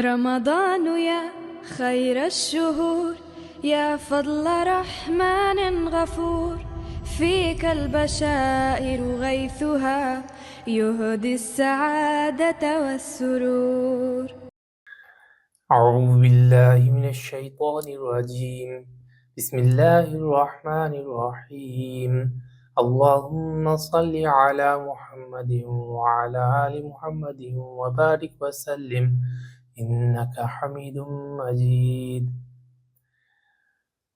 رمضان يا خير الشهور يا فضل رحمن غفور. فيك البشائر غيثها يهدي السعادة والسرور. أعوذ بالله من الشيطان الرجيم. بسم الله الرحمن الرحيم. اللهم صل على محمد وعلى آل محمد وبارك وسلم. inneke hamidum macid.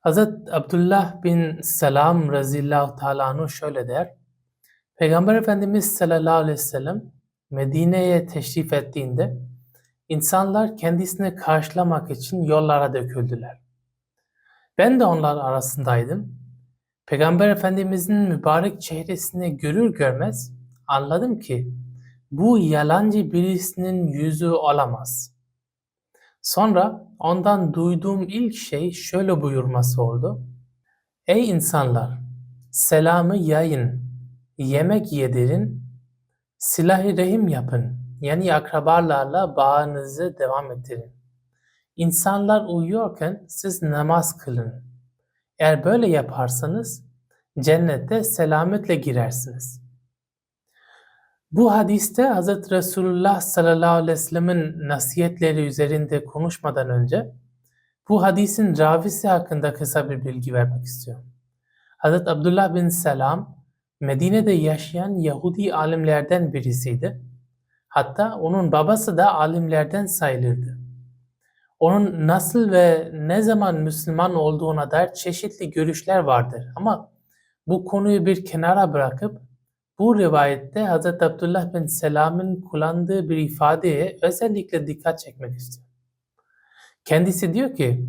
Hazret Abdullah bin Selam razıyallahu teala şöyle der. Peygamber Efendimiz sallallahu aleyhi ve sellem Medine'ye teşrif ettiğinde insanlar kendisini karşılamak için yollara döküldüler. Ben de onlar arasındaydım. Peygamber Efendimizin mübarek çehresini görür görmez anladım ki bu yalancı birisinin yüzü olamaz. Sonra ondan duyduğum ilk şey şöyle buyurması oldu. Ey insanlar! Selamı yayın, yemek yedirin, silah-ı rehim yapın. Yani akrabalarla bağınızı devam ettirin. İnsanlar uyuyorken siz namaz kılın. Eğer böyle yaparsanız cennete selametle girersiniz. Bu hadiste Hz. Resulullah sallallahu aleyhi ve sellemin nasihatleri üzerinde konuşmadan önce bu hadisin ravisi hakkında kısa bir bilgi vermek istiyorum. Hz. Abdullah bin Selam Medine'de yaşayan Yahudi alimlerden birisiydi. Hatta onun babası da alimlerden sayılırdı. Onun nasıl ve ne zaman Müslüman olduğuna dair çeşitli görüşler vardır. Ama bu konuyu bir kenara bırakıp bu rivayette Hz. Abdullah bin Selam'ın kullandığı bir ifadeye özellikle dikkat çekmek istiyorum. Kendisi diyor ki,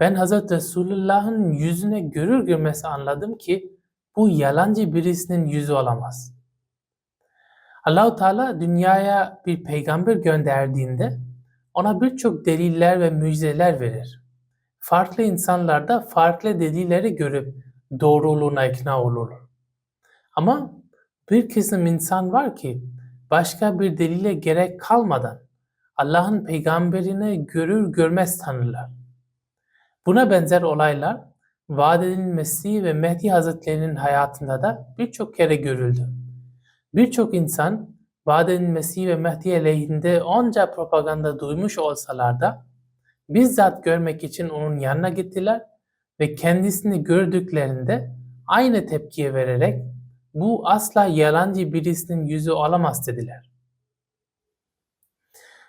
ben Hz. Resulullah'ın yüzüne görür görmez anladım ki bu yalancı birisinin yüzü olamaz. Allahu Teala dünyaya bir peygamber gönderdiğinde ona birçok deliller ve müjdeler verir. Farklı insanlar da farklı delilleri görüp doğruluğuna ikna olur. Ama bir kısım insan var ki başka bir delile gerek kalmadan Allah'ın peygamberini görür görmez tanırlar. Buna benzer olaylar vaat edilmesi ve Mehdi Hazretlerinin hayatında da birçok kere görüldü. Birçok insan vaat edilmesi ve Mehdi aleyhinde onca propaganda duymuş olsalar da bizzat görmek için onun yanına gittiler ve kendisini gördüklerinde aynı tepkiye vererek bu asla yalancı birisinin yüzü olamaz dediler.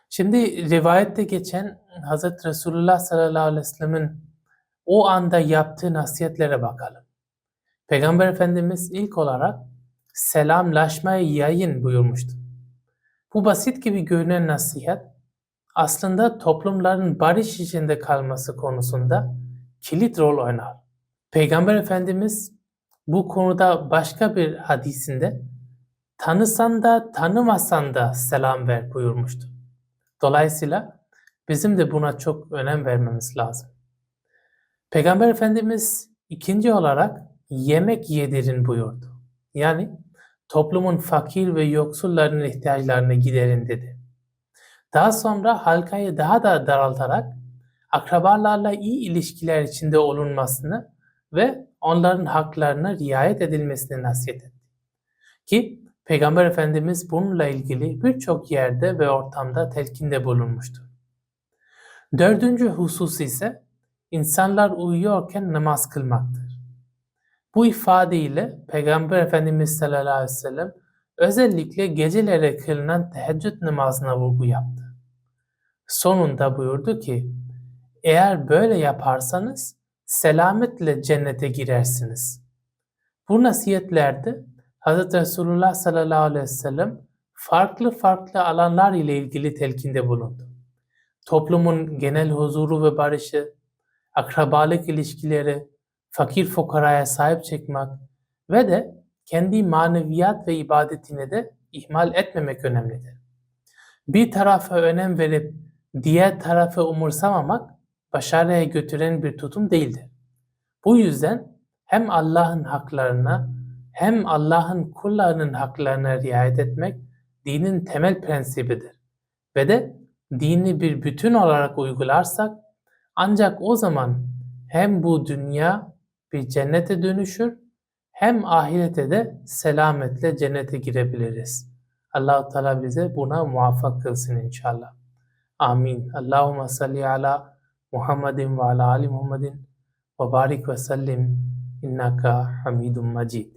Şimdi rivayette geçen Hz. Resulullah sallallahu aleyhi ve sellemin o anda yaptığı nasihatlere bakalım. Peygamber Efendimiz ilk olarak selamlaşmayı yayın buyurmuştu. Bu basit gibi görünen nasihat aslında toplumların barış içinde kalması konusunda kilit rol oynar. Peygamber Efendimiz bu konuda başka bir hadisinde tanısan da tanımasan da selam ver buyurmuştu. Dolayısıyla bizim de buna çok önem vermemiz lazım. Peygamber Efendimiz ikinci olarak yemek yedirin buyurdu. Yani toplumun fakir ve yoksullarının ihtiyaçlarını giderin dedi. Daha sonra halkayı daha da daraltarak akrabalarla iyi ilişkiler içinde olunmasını ve onların haklarına riayet edilmesini nasihat etti. Ki Peygamber Efendimiz bununla ilgili birçok yerde ve ortamda telkinde bulunmuştur. Dördüncü husus ise insanlar uyuyorken namaz kılmaktır. Bu ifadeyle Peygamber Efendimiz sallallahu aleyhi ve sellem özellikle gecelere kılınan teheccüd namazına vurgu yaptı. Sonunda buyurdu ki, eğer böyle yaparsanız selametle cennete girersiniz. Bu nasihatlerde Hz. Resulullah sallallahu aleyhi ve sellem farklı farklı alanlar ile ilgili telkinde bulundu. Toplumun genel huzuru ve barışı, akrabalık ilişkileri, fakir fukaraya sahip çıkmak ve de kendi maneviyat ve ibadetine de ihmal etmemek önemlidir. Bir tarafa önem verip diğer tarafı umursamamak başarıya götüren bir tutum değildir. Bu yüzden hem Allah'ın haklarına hem Allah'ın kullarının haklarına riayet etmek dinin temel prensibidir ve de dini bir bütün olarak uygularsak ancak o zaman hem bu dünya bir cennete dönüşür hem ahirete de selametle cennete girebiliriz. Allah Teala bize buna muvaffak kılsın inşallah. Amin. Allahumme salli ala Muhammedin ve ala ali Muhammedin ve barik ve sellim innaka hamidun macid.